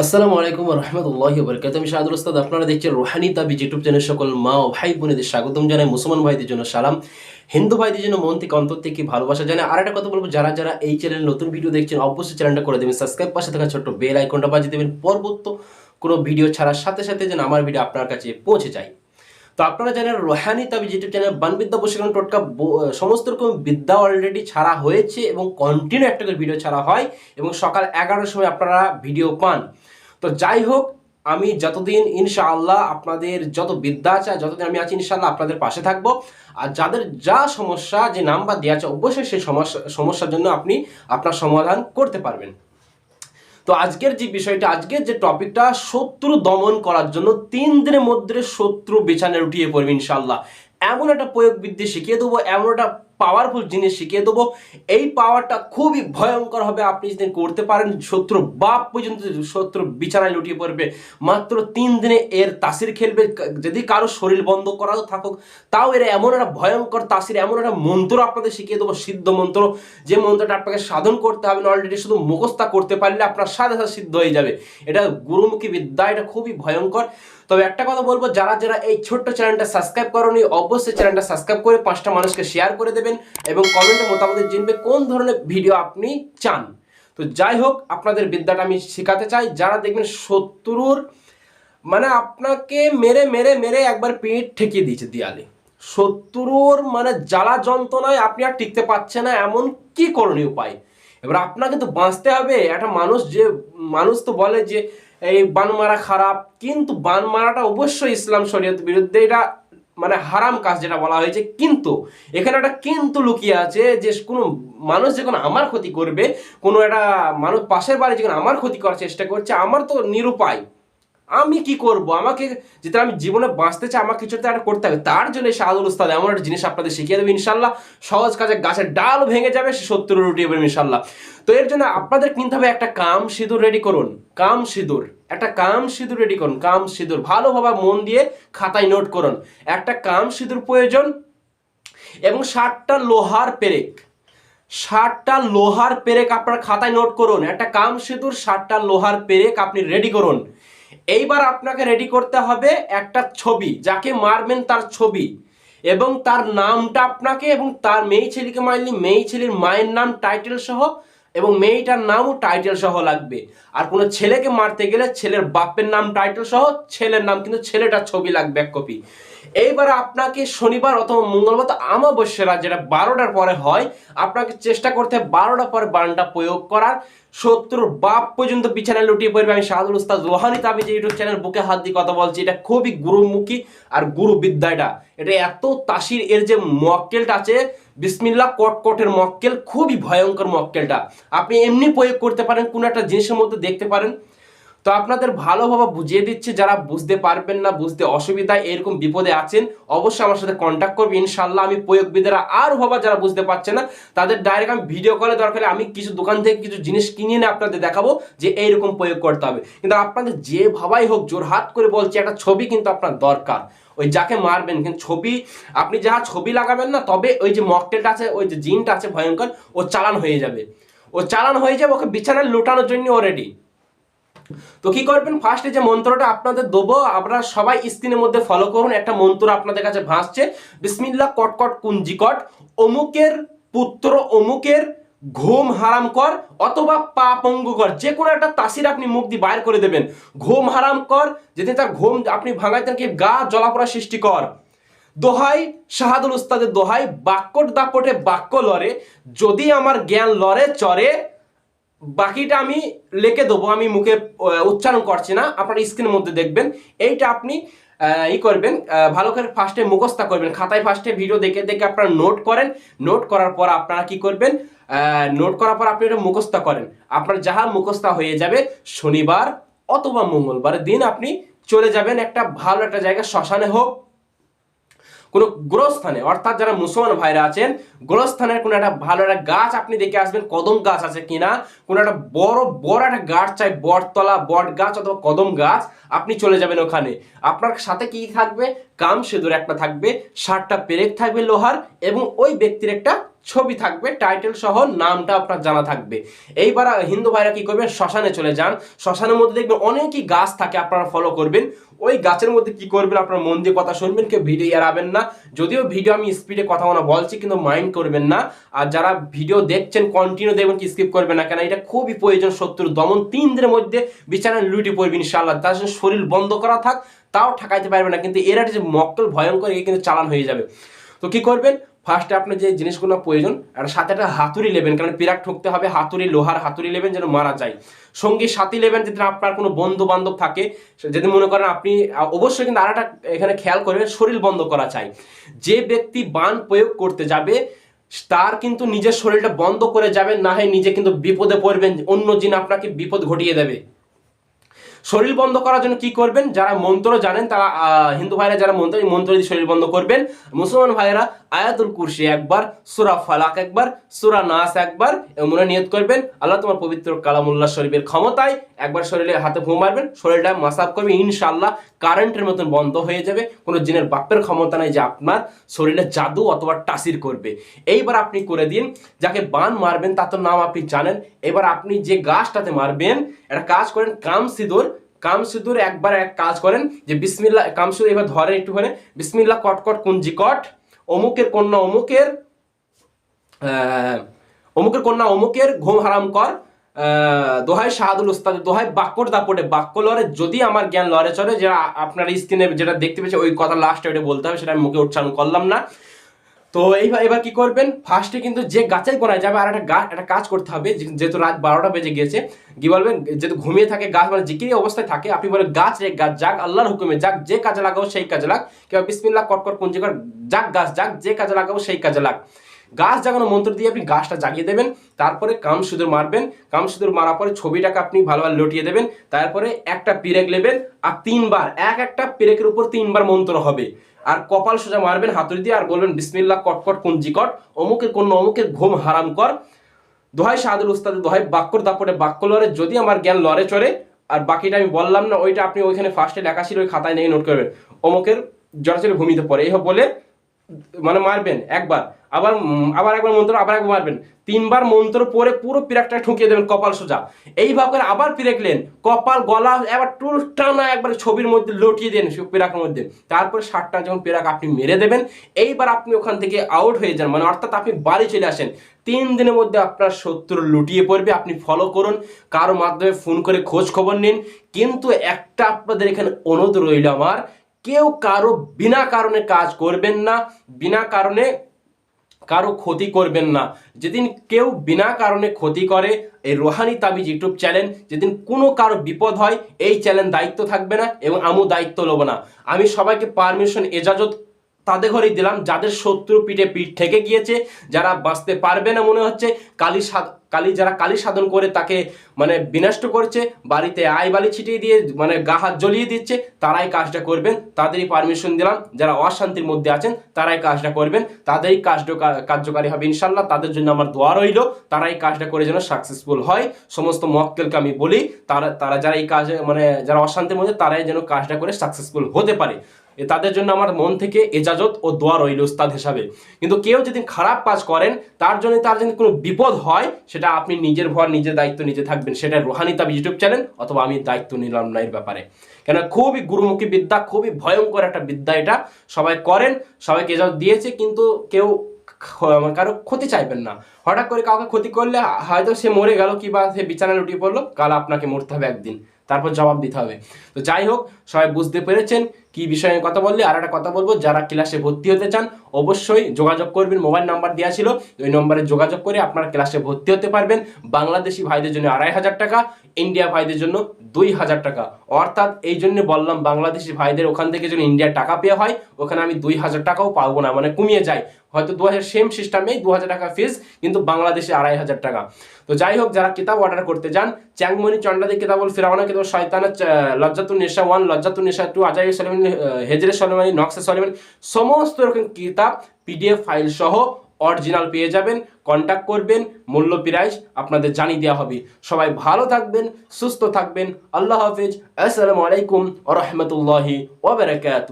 আসসালামু আলাইকুম রহমতুল্লাহ বরকাত আমি শাহাদুল উস্তাদ আপনারা দেখছেন রোহানি তাবি ইউটিউব চ্যানেল সকল মা ও ভাই বোনেদের স্বাগতম জানাই, মুসলমান ভাইদের জন্য সালাম, হিন্দু ভাইদের জন্য মন থেকে, অন্তর থেকে ভালোবাসা জানাই। আর একটা কথা বলব, যারা যারা এই চ্যানেল নতুন ভিডিও দেখছেন, অবশ্যই চ্যানেলটা করে দেবেন সাবস্ক্রাইব পাশে থাকা ছোট্ট বেল আইকনটা বাজিয়ে দেবেন। পরবর্তী কোনো ভিডিও ছাড়ার সাথে সাথে যেন আমার ভিডিও আপনার কাছে পৌঁছে যায়। তো আপনারা জানেন, রোহানি তাবি ইউটিউব চ্যানেল বানবিদ্যা বসীকরণ টোটকা সমস্ত রকম বিদ্যা অলরেডি ছাড়া হয়েছে এবং কন্টিনিউ একটা করে ভিডিও ছাড়া হয় এবং সকাল এগারোটার সময় আপনারা ভিডিও পান। তো যাই হোক আমি যতদিন ইনশাআল্লাহ আপনাদের যত বিদ্যা আছে যতদিন আমি আছি ইনশাআল্লাহ আপনাদের পাশে থাকব। আর যাদের যা সমস্যা, যে নাম্বার দেওয়া আছে, অবশ্যই সেই সমস্যা, সমস্যার জন্য আপনি আপনার সমাধান করতে পারবেন। তো আজকের যে বিষয়টা, আজকের যে টপিকটা, শত্রু দমন করার জন্য তিন দিনের মধ্যে শত্রু বিছানে উঠিয়ে পড়বে ইনশাল্লাহ এমন একটা প্রয়োগ বিদ্যে শিখিয়ে দেবো, এমন একটা পাওয়ারফুল জিনিস শিখিয়ে দেবো। এই পাওয়ারটা খুবই ভয়ঙ্কর হবে, আপনি যদি করতে পারেন, শত্রু বাপ পর্যন্ত শত্রু বিছানায় লুটিয়ে পড়বে। মাত্র তিন দিনে এর তাসির খেলবে। যদি কারও শরীর বন্ধ করাও থাকুক, তাও এর এমন একটা ভয়ঙ্কর তাসির, এমন একটা মন্ত্র আপনাদের শিখিয়ে দেবো, সিদ্ধ মন্ত্র। যে মন্ত্রটা আপনাকে সাধন করতে হবে, না অলরেডি শুধু মুখস্থা করতে পারলে আপনার সাথে সাথে সিদ্ধ হয়ে যাবে। এটা গুরুমুখী বিদ্যা, এটা খুবই ভয়ঙ্কর। তবে একটা কথা বলব, যারা যারা এই ছোট্ট চ্যানেলটা সাবস্ক্রাইব করনি, অবশ্যই চ্যানেলটা সাবস্ক্রাইব করে পাঁচটা মানুষকে শেয়ার করে দেবেন এবং কমেন্টে মতামত জানবে কোন ধরনের ভিডিও আপনি চান। তো যাই হোক, আপনাদের বিদ্যাটা আমি শেখাতে চাই। যারা দেখবেন শত্রুর মানে আপনাকে মেরে মেরে মেরে একবার পেট ঠেকিয়ে দিয়েছে দেয়ালে। শত্রুর মানে জ্বালা যন্ত্রণায় আপনি আর টিকতে পারছেন না, এমন কি করণীয় উপায়? এবার আপনাকে তো বাঁচতে হবে। একটা মানুষ যে, মানুষ তো বলে যে এই বান মারা খারাপ, কিন্তু বান মারাটা অবশ্যই ইসলাম শরীয়ত বিরুদ্ধে এটা মানে হারাম কাজ যেটা বলা হয়েছে। কিন্তু এখানে একটা কিন্তু লুকিয়ে আছে যে কোনো মানুষ যখন আমার ক্ষতি করবে, কোনো একটা মানুষ পাশের বাড়ি যখন আমার ক্ষতি করার চেষ্টা করছে, আমার তো নিরুপায়। আমি কি করব? আমাকে যেটা আমি জীবনে বাঁচতে চাই আমাকে কিছু একটা করতে হবে। তার জন্য এই শাহাদুল উস্তাদ এমন একটা জিনিস আপনাদের শিখিয়ে দেবে ইনশাল্লাহ সহজ কাজে গাছের ডাল ভেঙে যাবে, সে সত্তর রুটি হবে ইনশাল্লাহ তো এর জন্য আপনাদের কিনতে হবে একটা কাম সিঁদুর রেডি করুন। কাম সিঁদুর। একটা কাম সিঁদুর রেডি করুন, কাম সিঁদুর। ভালোভাবে মন দিয়ে খাতায় নোট করুন। একটা কাম সিঁদুর প্রয়োজন এবং ষাটটা লোহার পেরেক। ষাটটা লোহার পেরেক আপনার খাতায় নোট করুন। একটা কাম সিঁদুর, ষাটটা লোহার পেরেক আপনি রেডি করুন। এইবার আপনাকে রেডি করতে হবে একটা ছবি, যাকে মারবেন তার ছবি। এবং তার নামটা আপনাকে এবং তার মেয়ে ছেলেকে মারলি মেয়ে ছেলের মায়ের নাম টাইটেল সহ, এবং মেয়েটার নামও টাইটেল সহ লাগবে। আর কোনো ছেলেকে মারতে গেলে ছেলের বাপের নাম টাইটেল সহ, ছেলের নাম, কিন্তু ছেলেটার ছবি লাগবে এক কপি এইবার আপনাকে শনিবার অথবা মঙ্গলবার তো আমাবস্যা রাত যেটা বারোটার পরে হয়, আপনাকে চেষ্টা করতে হবে বারোটার পরে বানটা প্রয়োগ করার। শত্রুর বাপ পর্যন্ত বিছানায় লুটিয়ে পড়বে। আমি শাহাদুল উস্তাদ রোহানি তাবি যে ইউটিউব চ্যানেল বুকে হাত দিয়ে কথা বলছি, এটা খুবই গুরুমুখী আর গুরু বিদ্যা এটা। এটা এত তাসির, এর যে মক্কেলটা আছে বিসমিল্লা কটকটের মক্কেল, খুবই ভয়ঙ্কর মক্কেলটা। আপনি এমনি প্রয়োগ করতে পারেন, কোনো একটা জিনিসের মধ্যে দেখতে পারেন। তো আপনাদের ভালোভাবে বুঝিয়ে দিচ্ছে, যারা বুঝতে পারবেন না, বুঝতে অসুবিধায় এরকম বিপদে আছেন, অবশ্যই আমার সাথে কন্ট্যাক্ট করবে ইনশাল্লাহ আমি প্রয়োগবিদেরা আর ভাবা যারা বুঝতে পারছে না, তাদের ডাইরেক্ট আমি ভিডিও কলে দরকার আমি কিছু দোকান থেকে কিছু জিনিস কিনে এনে আপনাদের দেখাবো যে এইরকম প্রয়োগ করতে হবে। কিন্তু আপনাদের যে ভাবাই হোক, জোর হাত করে বলছি, একটা ছবি কিন্তু আপনার দরকার। ওই যাকে মারবেন, কিন্তু ছবি, আপনি যাহা ছবি লাগাবেন না, তবে ওই যে মকটেলটা আছে, ওই যে জিনটা আছে ভয়ঙ্কর, ও চালান হয়ে যাবে। ও চালান হয়ে যাবে, ওকে বিছানায় লুটানোর জন্য ও রেডি তো কি করবেন? ফার্স্টে যে মন্ত্রটা আপনাদের দেবো, আপনারা সবাই স্ক্রিনের মধ্যে ফলো করুন। একটা মন্ত্র আপনাদের কাছে ভাসছে। বিসমিল্লা কটকট কুঞ্জিকট, অমুকের পুত্র অমুকের ঘুম হারাম কর অথবা পা পঙ্গু কর। যে কোনো একটা তাসির আপনি মুখ দিয়ে বাইর করে দেবেন। ঘুম হারাম কর, যেদিন তার ঘুম আপনি ভাঙাইতেন কি? গা জলাপড়া সৃষ্টি কর। দোহাই, শাহাদুল উস্তাদের দোহাই বাক্যট দাপটে বাক্য লরে যদি আমার জ্ঞান লরে চরে বাকিটা আমি লিখে দেবো, আমি মুখে উচ্চারণ করছি না, আপনার স্ক্রিনের মধ্যে দেখবেন। এইটা আপনি ই করবেন ভালো করে ফার্স্টে মুখস্থা করবেন। খাতায় ফার্স্টে ভিডিও দেখে দেখে আপনারা নোট করেন। নোট করার পর আপনারা কি করবেন নোট করার পর আপনি এটা মুখস্থা করেন। আপনার যাহা মুখস্থা হয়ে যাবে, শনিবার অথবা মঙ্গলবার দিন আপনি চলে যাবেন একটা ভালো একটা জায়গা, শ্মশানে হোক কোনো গ্রহস্থানে অর্থাৎ যারা মুসলমান ভাইরা আছেন গ্রহস্থানের কোনো একটা ভালো একটা গাছ আপনি দেখে আসবেন, কদম গাছ আছে কিনা। কোনো একটা বড় বড় একটা গাছ চাই, বটতলা বট গাছ অথবা কদম গাছ, আপনি চলে যাবেন ওখানে। আপনার সাথে কি থাকবে? কাম সেদুর একটা থাকবে ষাটটা পেরেক থাকবে লোহার এবং ওই ব্যক্তির একটা ছবি থাকবে টাইটেল সহ নামটা আপনার জানা থাকবে। এইবার হিন্দু ভাইরা কি করবেন? শ্মশানে চলে যান। শ্মশানের মধ্যে দেখবেন অনেকই গাছ থাকে, আপনারা ফলো করবেন। ওই গাছের মধ্যে কি করবেন? আপনার মন দিয়ে কথা শুনবেন, কেউ ভিডিও এড়াবেন না। যদিও ভিডিও আমি স্পিডে কথা বলা বলছি, কিন্তু মাইন্ড করবেন না। আর যারা ভিডিও দেখছেন কন্টিনিউ দেখবেন কি স্কিপ করবেন না। কেন এটা খুবই প্রয়োজন শত্রুর দমন। তিন দিনের মধ্যে বিছানায় লুটি পড়বে ইনশাল্লাহ তার শরীর বন্ধ করা থাক, তাও ঠেকাইতে পারবে না। কিন্তু এরা যে মক্কল ভয়ঙ্কর, এ কিন্তু চালান হয়ে যাবে। তো কি করবেন? ফার্স্টে আপনার যে জিনিসগুলো প্রয়োজন, আর সাথে একটা হাতুড়ি নেবেন, কারণ পিরাক ঠুকতে হবে, হাতুড়ি, লোহার হাতুড়ি নেবেন যেন মারা যায়। সঙ্গী, সাথী নেবেন যদি আপনার কোনো বন্ধু বান্ধব থাকে যদি মনে করেন আপনি অবশ্যই কিন্তু আর একটা এখানে খেয়াল করবেন, শরীর বন্ধ করা চাই। যে ব্যক্তি বান প্রয়োগ করতে যাবে, তার কিন্তু নিজের শরীরটা বন্ধ করে যাবেন না হয় নিজে কিন্তু বিপদে পড়বেন, অন্য জিন আপনাকে বিপদ ঘটিয়ে দেবে। শরীর বন্ধ করার জন্য কি করবেন? যারা মন্ত্র জানেন, তারা হিন্দু ভাইরা যারা মন্ত্র, এই মন্ত্র দিয়ে শরীর বন্ধ করবেন। মুসলমান ভাইরা আয়াতুল কুরসি একবার, সুরা ফালাক একবার, সুরা নাস একবার এবং মনে নিয়ত করবেন, আল্লাহ তোমার পবিত্র কালামুল্লাহ শরীফের ক্ষমতায় একবার শরীরে হাতে ঘুম মারবেন, শরীরটা মাসাব করবে ইনশাল্লাহ কারেন্টের মতন বন্ধ হয়ে যাবে, কোনো জিনের বাপের ক্ষমতা নাই যে আপনার শরীরে জাদু অথবা টাসির করবে। এইবার আপনি করে দিন, যাকে বান মারবেন, তার তো নাম আপনি জানেন, এবার আপনি যে গাছটাতে মারবেন, একটা কাজ করেন কাম সিঁদুর কাম সিঁদুর একবার এক কাজ করেন যে বিসমিল্লা কাম সিঁদুর এবার ধরেন একটুখানি বিসমিল্লা কটকট কুঞ্জি কট অমুকের কন্যা অমুকের অমুকের কন্যা অমুকের, ঘুম হারাম কর দোহাই শাহাদুল উস্তাদ দোহাই বাক্যর দাপটে বাক্য লড়ে, যদি আমার জ্ঞান লড়ে চলে যেটা আপনার স্ক্রিনে যেটা দেখতে পেয়েছে, ওই কথা লাস্টে ওটা বলতে হবে, সেটা আমি মুখে উচ্চারণ করলাম না। তো এইবার, এবার কি করবেন? ফার্স্টে কিন্তু যে গাছের কোনায় যাবে, আর একটা গাছ একটা কাজ করতে হবে যেহেতু রাত বারোটা বেজে গিয়েছে, কি বলবেন? যেহেতু ঘুমিয়ে থাকে গাছ মানে জিকিরি অবস্থায় থাকে, আপনি বলেন, গাছ রে, গাছ, যাক, আল্লাহর হুকুমে যাক, যে কাজে লাগাবো সেই কাজে লাগ। কিংবা বিসমিল্লা কটকট কুঞ্জি কর, যাক, গাছ, যাক, যে কাজে লাগাবো সেই কাজে লাগ। গাছ জাগানো মন্ত্র দিয়ে আপনি গাছটা জাগিয়ে দেবেন, তারপরে কাম সিঁদুর মারবেন। কাম সিঁদুর মারার পরে ছবিটাকে আপনি ভালোভাবে লটিয়ে দেবেন, তারপরে একটা পিরেক নেবেন আর তিনবার, এক একটা পিরেকের উপর তিনবার মন্ত্র হবে। আর কপাল সোজা মারবেন, হাতুড়ি দিয়ে আর বলবেন, বিসমিল্লাহ, কটকট কুঞ্জিকট অমুকের কোন অমুকের ঘুম হারাম কর। দোহাই শাহাদুল উস্তাদ, দোহাই বাক্যর দাপটে বাক্য লড়ে, যদি আমার জ্ঞান লড়ে চড়ে, আর বাকিটা আমি বললাম না, ওইটা আপনি ওইখানে ফার্স্টে লেখা ছিল, ওই খাতায় নিয়ে নোট করবেন। অমুকের জড়াচড়ে ভূমিতে পড়ে, এই বলে মানে মারবেন, একবার। আবার আবার একবার মন্ত্র, আবার একবার মারবেন। তিনবার মন্ত্র পরে পুরো পিরাকটা ঠুকিয়ে দেবেন কপাল সোজা। এইভাবে করে আবার পিরেকলেন কপাল, গলা এবার টুল টানা একবার ছবির মধ্যে লটিয়ে দেন পিরাকের মধ্যে। তারপরে ষাটটা যখন পিরাক আপনি মেরে দেবেন, এইবার আপনি ওখান থেকে আউট হয়ে যান। মানে অর্থাৎ আপনি বাড়ি চলে আসেন। তিন দিনের মধ্যে আপনার শত্রু লুটিয়ে পড়বে, আপনি ফলো করুন। কারও মাধ্যমে ফোন করে খোঁজ খবর নিন। কিন্তু একটা আপনাদের এখানে অনুরোধ রইল আমার কেউ কারও বিনা কারণে কাজ করবেন না, বিনা কারণে কারও ক্ষতি করবেন না। যেদিন কেউ বিনা কারণে ক্ষতি করে, এই রোহানি তাবিজ ইউটিউব চ্যানেল, যেদিন কোনো কারও বিপদ হয়, এই চ্যানেল দায়িত্ব থাকবে না এবং আমিও দায়িত্ব নেব না। আমি সবাইকে পারমিশন, এজাজত তাদের ঘরেই দিলাম, যাদের শত্রু পিঠে পিঠ থেকে গিয়েছে, যারা বাঁচতে পারবে না মনে হচ্ছে, কালী কালী, যারা কালী সাধন করে তাকে মানে বিনষ্ট করছে, বাড়িতে আই বালি ছিটিয়ে দিয়ে মানে গা হাত জ্বলিয়ে দিচ্ছে, তারাই কাজটা করবেন। তাদেরই পারমিশন দিলাম। যারা অশান্তির মধ্যে আছেন, তারাই কাজটা করবেন। তাদেরই কাজটা কার্যকারী হবে ইনশাল্লাহ তাদের জন্য আমার দোয়া রইল। তারাই কাজটা করে যেন সাকসেসফুল হয়। সমস্ত মক্কেলকে আমি বলি, তারা তারা যারা এই কাজে মানে যারা অশান্তির মধ্যে, তারাই যেন কাজটা করে সাকসেসফুল হতে পারে। তাদের জন্য আমার মন থেকে এজাজত ও দোয়া রইল উস্তাদ হিসাবে। কিন্তু কেউ যদি খারাপ কাজ করেন, তার জন্য তার যদি কোনো বিপদ হয়, সেটা আপনি নিজের ভর, নিজের দায়িত্ব নিজে থাকবেন। সেটা রোহানি তাবি ইউটিউব চ্যানেল অথবা আমি দায়িত্ব নিলাম না এর ব্যাপারে। কেন খুবই গুরুমুখী বিদ্যা, খুবই ভয়ঙ্কর একটা বিদ্যা এটা। সবাই করেন, সবাইকে এজাজত দিয়েছে, কিন্তু কেউ কারও ক্ষতি চাইবেন না। হঠাৎ করে কাউকে ক্ষতি করলে হয়তো সে মরে গেল কিংবা সে বিছানায় লুটিয়ে পড়ল, কাল আপনাকে মরতে হবে একদিন। তারপর জবাব দিতে হবে। তো যাই হোক, সবাই বুঝতে পেরেছেন কি বিষয়ে কথা বললি? আর একটা কথা বলব, যারা ক্লাসে ভর্তি হতে চান, অবশ্যই যোগাযোগ করবেন। মোবাইল নাম্বার দেওয়া ছিল, ওই নম্বরে যোগাযোগ করে আপনারা ক্লাসে ভর্তি হতে পারবেন। বাংলাদেশি ভাইদের জন্য আড়াই হাজার টাকা, ইন্ডিয়া ভাইদের জন্য দুই হাজার টাকা। অর্থাৎ এই জন্য বললাম, বাংলাদেশি ভাইদের ওখান থেকে যদি ইন্ডিয়ার টাকা পেয়ে হয়, ওখানে আমি দুই হাজার টাকাও পাবো না মানে কমিয়ে যায়। হয়তো দু হাজার সেম সিস্টেমেই দু হাজার টাকা ফিস কিন্তু বাংলাদেশে আড়াই হাজার টাকা। তো যাই হোক, যারা কিতাব অর্ডার করতে যান, চ্যাংমণি চন্ডাদি কিতাবুল ফিরাওনা কিতাব শয়তানা লজ্জাতুন নেশা ওয়ান লজ্জাতুন নেশা টু আজাই সলেমানি হেজরে সলেমানি নকশা সলেমানি সমস্ত রকম কিতাব পিডিএফ ফাইল সহ অরিজিনাল পেয়ে যাবেন কন্ট্যাক্ট করবেন, মূল্য প্রাইস আপনাদের জানিয়ে দেওয়া হবে। সবাই ভালো থাকবেন, সুস্থ থাকবেন, আল্লাহ হাফিজ, আসসালামু আলাইকুম ওয়া রাহমাতুল্লাহি ওয়া বারাকাতুহু।